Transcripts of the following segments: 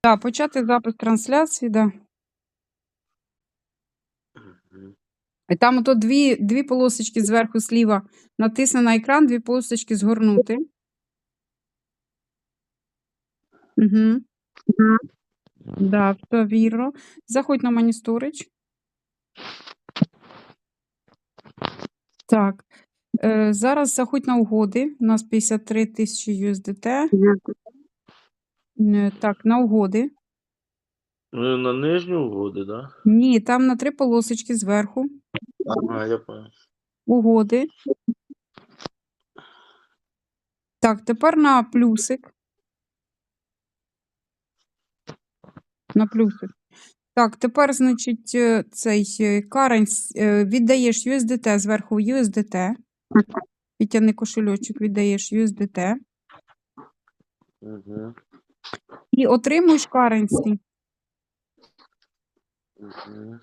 Так, почати запис трансляції, да. І там ото дві, дві полосочки зверху зліва. Натисни на екран, дві полосочки згорнути. Угу. Да, все вірно. Заходь на Storage. Так. Е, зараз заходь на угоди. У нас 53 тисячі USDT. Е, Так, на угоди. Ну, на нижню угоди, да? Ні, там на три полосочки зверху. Ага, я понял. Угоди. Так, тепер на плюсик. На плюсик. Так, тепер, значить, е, цей е, віддаєш USDT зверху в USDT. Підтягни кошельочок, віддаєш USDT. Угу. І отримуєш currency. Угу.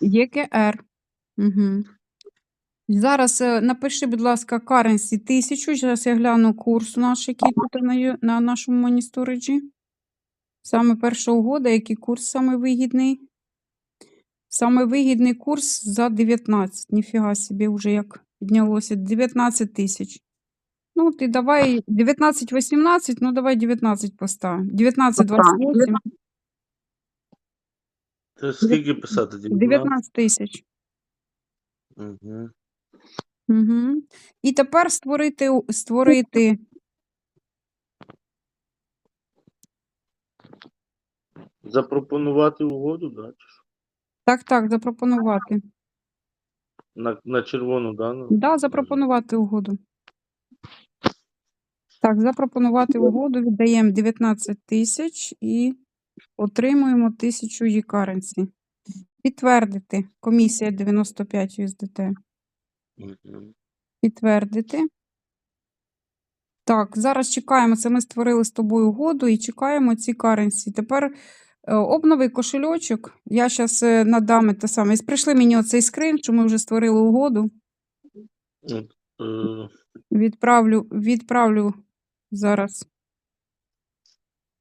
ЄКР. Угу. Зараз е, напиши, будь ласка, currency 1000. Зараз я гляну курс наш, який тут на, на нашому моніториджі. Саме перша угода, який курс саме вигідний. Саме вигідний курс за 19. Ніфіга собі, вже як піднялося. 19 тисяч. Ну, ти давай 19-18, ну давай 19 постав. 19-28, Це скільки писати? 19 тисяч. Угу. Угу. І тепер створити, у- створити Запропонувати угоду, да? чи що? так, так, запропонувати. На, на червону, да? ну? Да, запропонувати угоду. Так, запропонувати угоду, віддаємо 19 тисяч і отримуємо 1000 e-currency. Підтвердити. Комісія 95 USDT. Підтвердити. Так, зараз чекаємо. Це ми створили з тобою угоду і чекаємо ці currency. Тепер е, обнови кошельочок. Я зараз надам те саме. Прийшли мені оцей скрин, що ми вже створили угоду. Е, Відправлю, відправлю зараз